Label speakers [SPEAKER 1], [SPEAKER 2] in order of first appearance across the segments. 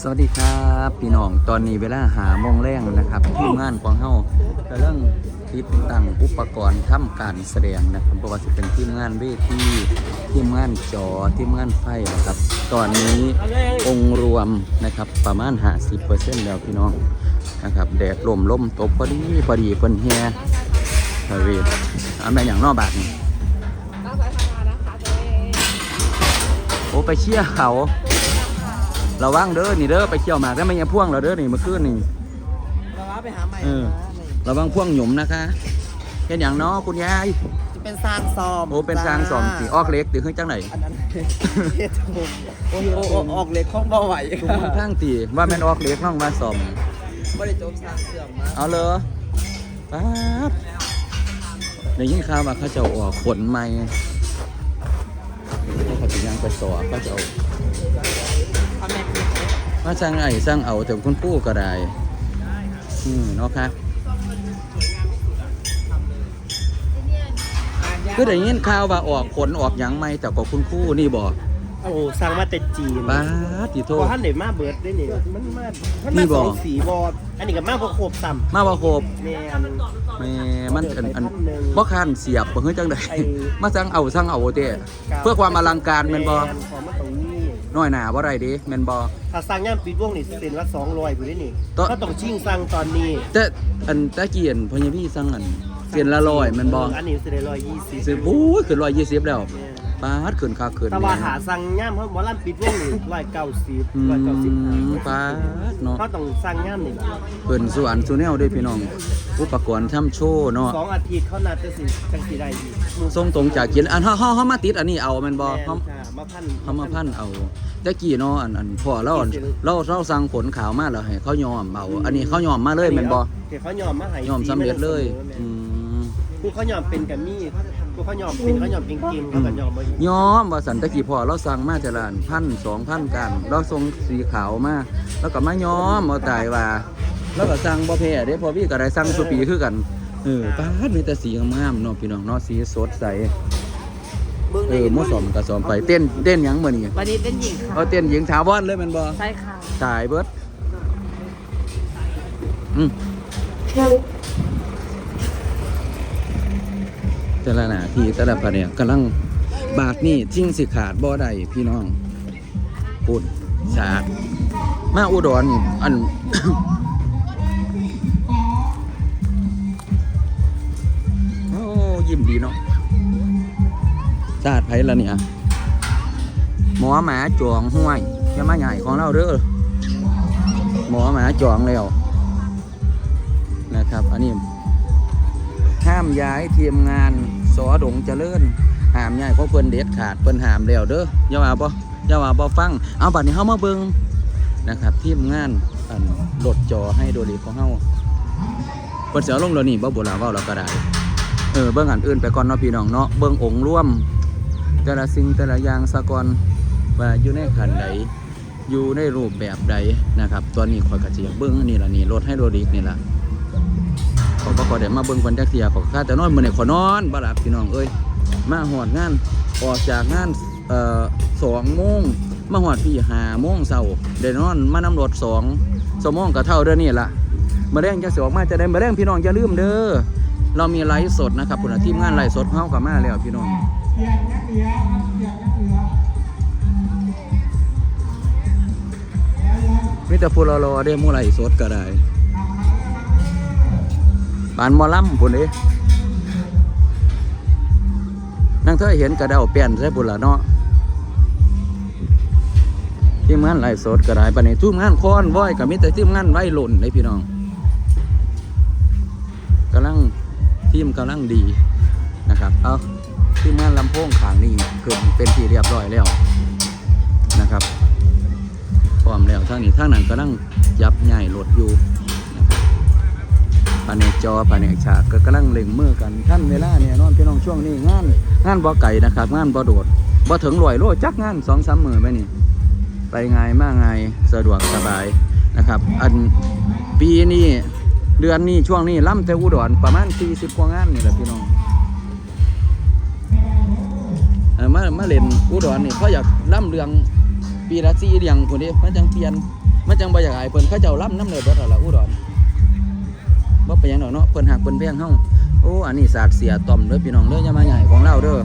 [SPEAKER 1] สวัสดีครับพี่น้องตอนนี้เวลาหาโมงแรงนะครับทีมงานของเฮากำลังติดตั้งอุปกรณ์ทำการแสดงนะครับเพราะว่าจะเป็นทีมงานเวทีทีมงานจอทีมงานไฟนะครับ ตอนนี้องค์รวมนะครับประมาณ50%แล้วพี่น้องนะครับแดดลมลมตกพอดีพอดีเพิ่นเฮียทะเลอันเป็นอย่างนอกบาทนี่
[SPEAKER 2] ตั้งใจทำงานนะคะตัวเอง
[SPEAKER 1] โอ้ไปเชี่ยเขา ระวังเด้อนี่เด้อไปเขี่ยวหมากได้ไหมยังพ่วงเราเด้อนี่เมื่อคืนนี่
[SPEAKER 3] เราว่าไปหาใหม่
[SPEAKER 1] เออระวังพ่วงหยุมนะคะเห็นอย่างเน้อคุณยาย
[SPEAKER 3] จะเป็นสร้างซอม
[SPEAKER 1] โอ้เป็นทางสอมสีออกเล็กตีขึ้นจังไหน
[SPEAKER 3] อันนั้นเฮ็ดถูกโอ้โอ้ออกเล็กของบ่ไหว
[SPEAKER 1] คุณค่อนข้างตีว่าแม่นออกเล็กน้องมาสอม
[SPEAKER 3] บ่ได้จบสร้างเสื่อมมา
[SPEAKER 1] เอาเลยป๊าบในยิ่งข่าวว่าเขาจะเอาออกขนใหม่ให้เขาจะยังไปสอเขาจะเอา
[SPEAKER 3] พ่อแม่
[SPEAKER 1] มาสร้างไอ้สร้างเอาแต่คุณผู้ก็ได้อืมเนาะค่ะก็ได้ยินข่าวว่าออกขนออกหยังไม่แต่ก็คุณครู่นี่บอก
[SPEAKER 3] โอ้สั่งมาแต่จีน
[SPEAKER 1] บ้าติโท
[SPEAKER 3] บ่ทันได้มาเบิดได้นี่มันมามัน
[SPEAKER 1] นี่
[SPEAKER 3] มา
[SPEAKER 1] บ่
[SPEAKER 3] สองสีบอดอันนี้ก็มาบ่ครบซ้ำ
[SPEAKER 1] มาว่าโคบ
[SPEAKER 3] แม่น
[SPEAKER 1] แม่มันอันอัน
[SPEAKER 3] พันหนึ่ง
[SPEAKER 1] บ่คันเสียบบ่เฮ้ยจังได
[SPEAKER 3] ไอ้
[SPEAKER 1] มาสั่งเอาสั่งเอาเด้เพื่อความอลังการแม่นบ่
[SPEAKER 3] ของมันตรง นี้
[SPEAKER 1] น้อยหนาบ่ได้เด้แม่นบ่
[SPEAKER 3] ถ้าสั่งย่ามปิดวงนี่เซ็นละ200พุ่นนี่
[SPEAKER 1] ต่อ
[SPEAKER 3] ก็ต้องชิงสั่งตอนนี้
[SPEAKER 1] แต่อันตะเกียนพญาพี่สั่งอันเสียนละร้อยแม่นบ่
[SPEAKER 3] อันนี้สิได้120
[SPEAKER 1] สิบู๊ยขึ้น120แล้ว
[SPEAKER 3] แม่น
[SPEAKER 1] ปาดขึ้นค่าขึ้น
[SPEAKER 3] แต่ว่า
[SPEAKER 1] แม่
[SPEAKER 3] หาสั่งย่ามเขาหมอลำปิดวงนี่ร้อยเก้าสิบ
[SPEAKER 1] อื
[SPEAKER 3] ร้อยเก้าสิบ
[SPEAKER 1] มปาดเนาะ
[SPEAKER 3] เขาต้องสั่งย่ามนี่
[SPEAKER 1] เพิ่นสู่อันสู่แนวเด้พี่น้อง อุปกรณ์ทำโชว์เนาะ
[SPEAKER 3] สองอาทิตย์เขานัดจะสิจังสีได้อีก
[SPEAKER 1] ส่งตรงจากกินอันเฮาเฮาเฮามาติดอันนี้เอาแม่นบ่
[SPEAKER 3] แม่น
[SPEAKER 1] เฮา
[SPEAKER 3] จ้ะมาพัน
[SPEAKER 1] เฮามาพันเอาตะกี้เนาะอันอันพ่อเราอันเราเราสั่งผลขาวมาแล้วให้เขายอมเอาอันนี้เขายอมมาเลยแม่นบ่
[SPEAKER 3] เดี๋ยวเขายอมมาให้
[SPEAKER 1] ยอมสำเร็จเลย
[SPEAKER 3] แม่
[SPEAKER 1] อื
[SPEAKER 3] น
[SPEAKER 1] ม
[SPEAKER 3] ผู้เขายอมเป็นกับมี ผู้เขายอมเป็นเขายอมเก่งๆเขาก็ยอมมาอยู่
[SPEAKER 1] ยอมว่าสันตะกี้พ่อเราสั่งมาแต่ละอันพันสองพันกัน เราส่งสีขาวมาแล้วก็มายอมเอาตายว่า แล้วก็สั่งบ่แพ้เด้พอพี่ก็ได้สั่งสุปีคือกันเออป้าดมีแต่สีงามๆเนาะพี่น้องเนาะสีสดใสเออหมอสมก็สอมไปเต้นเต้นหยังมื้อนี้
[SPEAKER 2] วันนี้เต้นหญิงค่ะ
[SPEAKER 1] เอาเต้นหญิงถาวรเลยแมันบ่
[SPEAKER 2] ใช่ค่ะ
[SPEAKER 1] ตายเบิดอืม แต่ละหน้าที่แต่ละแผนกกำลังบาทนี่ทิ้งสิขาดบ่ได้พี่น้องปุ่นสาดมาอุดรนี่อัน โอ้ยิ้มดีเนาะสาดไผละเนี่ย หมอหมาจวงห้วยจะมาใหญ่ของเราเด้อหมอหมาจวงแล้วนะครับ อันนี้ห้ามย้ายทีมงาน สอดงเจริญหามย้ายเพราะเพิ่นเด็ดขาดเพิ่นหามแล้วเด้ออย่าว่าบ่อย่าว่าบ่ฟังเอาบัดนี้เฮามาเบิ่งนะครับทีมงานอันลดจอให้โดรีของเฮาเพิ่นสิเอลงแล้วนี่บ่บ่ล่ะเว้าแล้วก็ได้เออเบิ่งอันอื่นไปก่อนเนาะพี่น้องเนาะเบิ่งองค์ร่วม แต่ละสิ่งแต่ละอย่างสะก่อนว่าอยู่ในขันใดอยู่ในรูปแบบใดนะครับ ตัวนี้คอยกระเจียเบิ้งนี่ละนี่รถให้โรดิกนี่ละ ขอบ่ขอเดี๋ยวมาเบิ้งคนจักเทียขอข้าแต่นอนมื้อนี้ขอนอนบ่หลับพี่น้องเอ้ยมาหอดงานออกจากงานเอ่อสองโมงมาหอดพี่หาโมงเช้าได้นอนมานำรถสองสมองก็เท่าเด้อนี่ละมาแรงจะสิออกมาจะได้มาแรงพี่น้องอย่าลืมเด้อเรามีไลฟ์สดนะครับพุ่นน่ะทีมงานไลฟ์สดเฮาก็มาแล้วพี่น้องมิต่พูรอรอได้มู่ไรสดก็ได้ บานมอลำพุ่นเด้นั่งเธอเห็นกระเดาเปลี่ยนใช่บุญละเนาะทีมงานไล่สดก็ไดปานนี้ทีมงานค้อนว้อยกับมิแต่ทีมงานไว้หล่นเลยพี่น้องกำลังทีมกำลังดีนะครับเอาทีมงานลำโพงขางนี่เกือบเป็นที่เรียบร้อยแล้วนะครับพร้อมแล้วทางนี้ทางนั้นกำลังยับใหญ่รถอยู่ แผนกจอแผนกฉากก็กำลังเล็งมือกันท่านเวลาเนี่ยนอนพี่น้องช่วงนี้งานงานบ่อไก่นะครับ งานบ่อโดดบ่ถึงลอยโลจักงานสองสามมือไปนี่ ไปง่ายมากง่ายสะดวกสบายนะครับ อันปีนี้เดือนนี้ช่วงนี้ล่ำแต่อุดรประมาณ 40 กว่างานนี่แหละพี่น้องมามาเล่นอุดรนี่เขาอยากล่ำเรืองปีละสี่เดียงคนนี้มันจังเปลี่ยนมันจังบ่อยากอายเพิ่นเขาเจ้าล่ำน้ำเลยเบิดแล้วล่ะอุดร บ่เป็นหยังดอกเนาะเพิ่นหักเพิ่นแพงเฮาโอ้อันนี้ศาสตร์เสียต่อมเด้อพี่น้องเด้ออย่ามาใหญ่ของเราเด้อ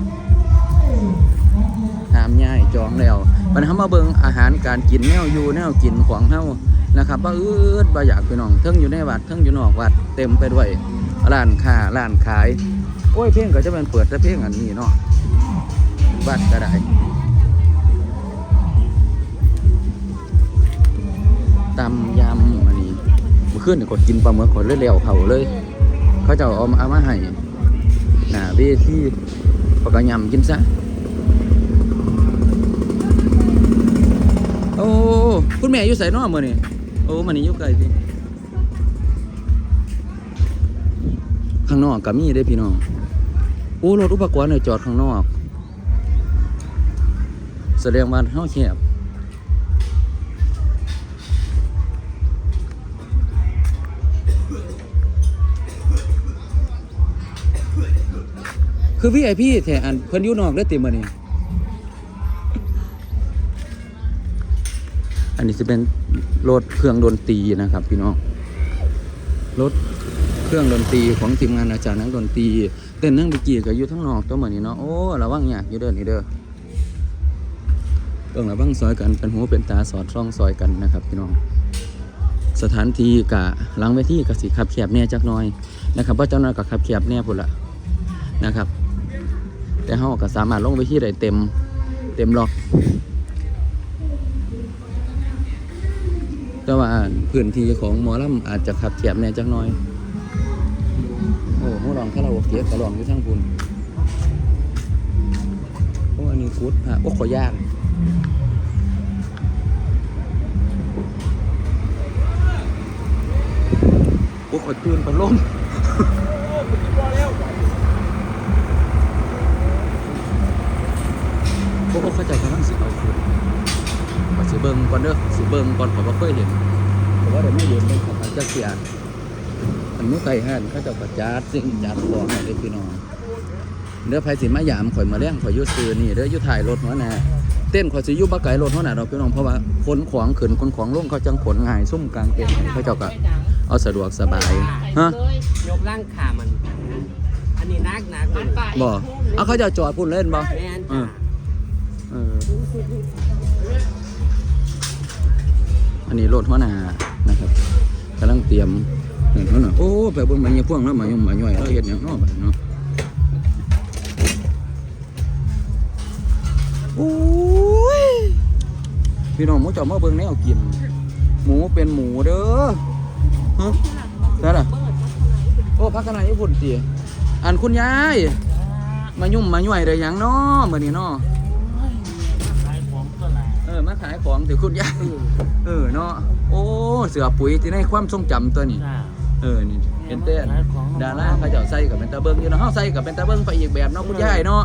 [SPEAKER 1] ห้ามย้ายจองแล้วมันเฮามาเบิงอาหารการกินแนวอยู่แนวกินของเฮานะครับบ่าเอืดบ่อยากพี่น้องเทั้งอยู่ในวัดเทั้งอยู่นอกวัดเต็มไปด้วยร้านค้าร้านขายโอ้ยเพลงก็จะเป็นเปิดแต่เพลงอันนี้เนาะวัดก็ได้ตำยำ เมื่อคืนกดกินปลาหมึกคนเร็วๆเขาเลย เขาจะเอามาเอามาให้หน้าเวทีปากกยำกินซะ โอ้ คุณแม่อยู่ใส่นอมือนี่โอ้มันนี่อยู่ไกลสิข้างนอกก็มีได้พี่น้อง โอ้รถอุปกรณ์เนี่ยจอดข้างนอก แสดงว่าเฮาแคบ คือพี่ไอพี่แถอันเพิ่นอยู่นอกได้ติมื้อนี้อันนี้จะเป็นรถเครื่องดนตรีนะครับ พี่น้องรถเครื่องดนตรีของทีมงานอาจารย์นักดนตรีเต้นนั่งไปกี่ก็อยู่ทั้งนอกตัวเหมือนนี้เนาะโอ้ระวังยากอยู่เด้อนี่เด้อต้องระวังซอยกันเป็นหูเป็นตาสอดช่องซอยกันนะครับ พี่น้องสถานที่กะหลังเวทีกะสิขับแคบแน่จักน่อยนะครับว่าเจ้าหน้าก็ขับแคบแน่พุ่นละนะครับ แต่เฮาก็สามารถลงไปที่ได้เต็มเต็มล็อกแต่ว่าพื้นที่ของหมอลำอาจจะขับแคบแน่จักน่อย โอ้โหลองคาราโอเกะก็ลองอยู่ทั้งคุณโอ้อันนี้กุดฮะโอ้ขอยากโอ้ขอตื่นปันลม พวกเขาใจกำลังสิเอาคืนว่าสิเบิ่งก่อนเด้อสิเบิ่งก่อนผมว่าเคยเห็นแต่ว่าเดี๋ยวไม่เห็นเป็นของมันจะเสียอันนี้ไก่ห่านเขาเจะประจาดสิ่งจัดของให้เด้อพี่น้องเด้อไผสิมายามข่อยมาเลี้ยงข่อยอยุ่ซื้อนี่เด้ออยู่ถ่ายรถหัวหน้าเต้นข่อยสิอยู่บ่ไกลรถหัวหน้าดอกพี่น้องเพราะว่าขนของขึ้นขนของลงเขาจังขนง่ายซุ่มกลางเต็นท์เขาเจ้าก็เอาสะดวกสบายฮะ
[SPEAKER 3] ยกร่างขามัน อันนี้นักนักเลย
[SPEAKER 1] บ่เอาเขาเจะจอดพุ่นเล่นบ่
[SPEAKER 3] แม่น
[SPEAKER 1] เออ อันนี้รถหัวหน้านะครับกำลังเตรียมเห็นเขาหน่อยโอ้ไปเบนมันยังพ่วงแล้วมายุ่งมาย่อยแล้วเห็นอย่างนอกแบบเนาะโอ้ยพี่น้องหมูเจอมาเบิ่งแนวกิน หมูเป็นหมูเด้อฮะได้ล่ะโอ้พักขนาดญี่ปุ่นตีอันคุณยาย มายุ่มมาย่อยได้หยังเนาะมื้อนี้เนาะ
[SPEAKER 3] ขายของก็หลาย
[SPEAKER 1] เออมาขายของถือคุณยายเออเนาะโอ้เสือปุ๋ยที่ในความทรงจำตัวนี้
[SPEAKER 3] จ้า
[SPEAKER 1] เออนี่เป็นเต้นดาราเขาเจ้าใส่กับเป็นตาเบิ้งอยู่เนาะเฮาใส่กับเป็นตาเบิ้งไปอีกแบบเนาะคุณยายเนาะ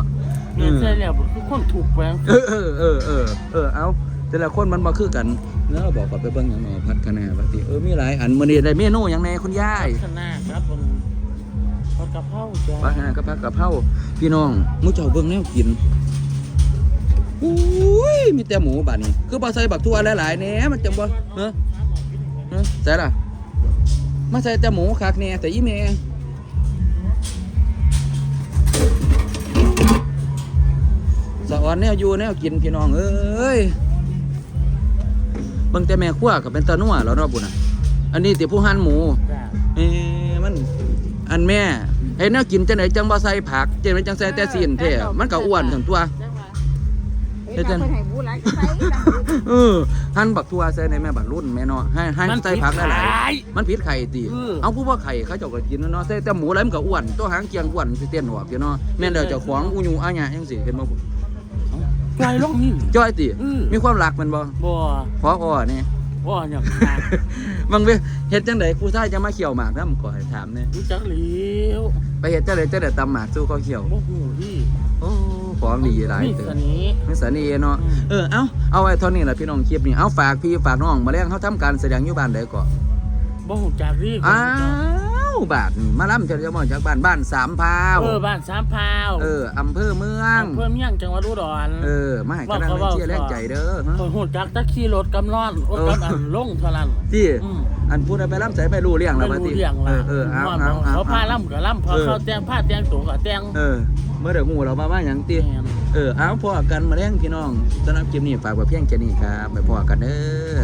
[SPEAKER 3] เนี่ยใช่แล้วทุกคนถูกแปลง
[SPEAKER 1] เออเออเออเออเออเอาแต่ละคนมันบ่คือกันแล้วเราบอกขอไปเบิ้งหยังเนาะพัดคะแนนว่าติเออมีหลายอันมื้อนี้ได้เมนูหยังแน่คุณยาย
[SPEAKER 3] ขนาดครับผมผัดกะเพราจ้า
[SPEAKER 1] พักคะแนนกับพักกะเพราพี่น้องมื้อเจ้าเบิ้งแนวกิน อุ้ยมีแต่หมูบัดนี้ คือบ่ใส่บักทั่วหลายๆแหน่มันจังบ่เฮ้อเฮ้อใส่ล่ะมาใส่แต่หมูคักแหน่แต่อีแม่สะออนแนวอยู่แนวกินพี่น้องเอ้ยเบิ่งแต่แม่ครัวก็เป็นตานัวแล้วเนาะบุญน่ะอันนี้ติผู้หั่นหมูเอ้มันอันแม่เฮ็ดแนวกินจังไดจังบ่ใส่ผักจังไดจังใส่แต่ซีนแท้มันก็อ้วนทั้งตัว
[SPEAKER 2] เฮ็ดจังให้บูหลายใส่
[SPEAKER 1] เออหั่นบักทั่วใส่ในแม่บักรุ่นแม่เนาะให้ให้ใส่ผักหลายๆมันผิดไข่ติเอาผู้ว่าไข่เขาเจ้าก็กินเนาะใส่แต่หมูแล้วมันก็อ้วนตัวหางเกียงอ้วนสิเต้นหัวพี่เนาะแม่นแล้วเจ้าของอูยูอาหยะจังซี่เห็นบ่
[SPEAKER 3] ไก่ลงนี่
[SPEAKER 1] จ้อยติมีความรักมันบ่
[SPEAKER 3] บ่
[SPEAKER 1] พออ้อนี่
[SPEAKER 3] บ่อย่างนั้น
[SPEAKER 1] บางเวเฮ็ดจังไดผู้ชายจะมาเขี่ยวหมากนำก่อถามแหน่ย
[SPEAKER 3] รู้จักหลีว
[SPEAKER 1] ไปเฮ็ดจังไดจังไดตำหมากสู้เขาเขี่ยว
[SPEAKER 3] บ่หูที่
[SPEAKER 1] โอ้ ของดีหลาย
[SPEAKER 3] นี่
[SPEAKER 1] เติ
[SPEAKER 3] ส
[SPEAKER 1] บ
[SPEAKER 3] นี้
[SPEAKER 1] มีเสน่ห์เนาะ
[SPEAKER 3] อืม
[SPEAKER 1] เออ เอาเอาไว้เท่านี้ล่ะพี่น้องคลิปนี้ เอาฝากพี่ฝากน้องมาแรงเขาทำการแสดงอยู่บ้านใดก่อน
[SPEAKER 3] บ่หูจักรี
[SPEAKER 1] อ้าว บาทนี่มาล่ำจะจะมาจากบ้านบ้านสามพร้าว
[SPEAKER 4] เออบ้านสามพร้าว
[SPEAKER 1] เอออำเภอเมือง
[SPEAKER 4] อำเพิ่มยังจังหวัดอุดร
[SPEAKER 1] เออมาให้กำลังใจเชียร์แรงใจเด้อฮะ
[SPEAKER 4] คนหูจักตะขี่รถกำนอนรถกำอันลงเท่านั้น
[SPEAKER 1] ที่
[SPEAKER 4] อืม
[SPEAKER 1] อันพูดไปล่ำใส่ไม่รู้เรื่องแล้ว
[SPEAKER 4] ไม่
[SPEAKER 1] มา
[SPEAKER 4] รู้
[SPEAKER 1] ติ
[SPEAKER 4] เรื่อง
[SPEAKER 1] เอ
[SPEAKER 4] ละ
[SPEAKER 1] อเออเอา
[SPEAKER 4] ว่า
[SPEAKER 1] เอาเอา
[SPEAKER 4] เขาพา
[SPEAKER 1] เอา
[SPEAKER 4] ล่ำกับล่ำพอ
[SPEAKER 1] เออ
[SPEAKER 4] เขาแต่งผ้าแต่งตัวกับแต่ง
[SPEAKER 1] เออเมื่อเดี๋ยวงูเรามาว่าอย่างตี
[SPEAKER 4] แม่น
[SPEAKER 1] เออเอาพอกันมาแรงพี่น้องสำหรับคลิปนี้ฝากไว้เพียงแค่นี้ครับไปพอกันเด้อ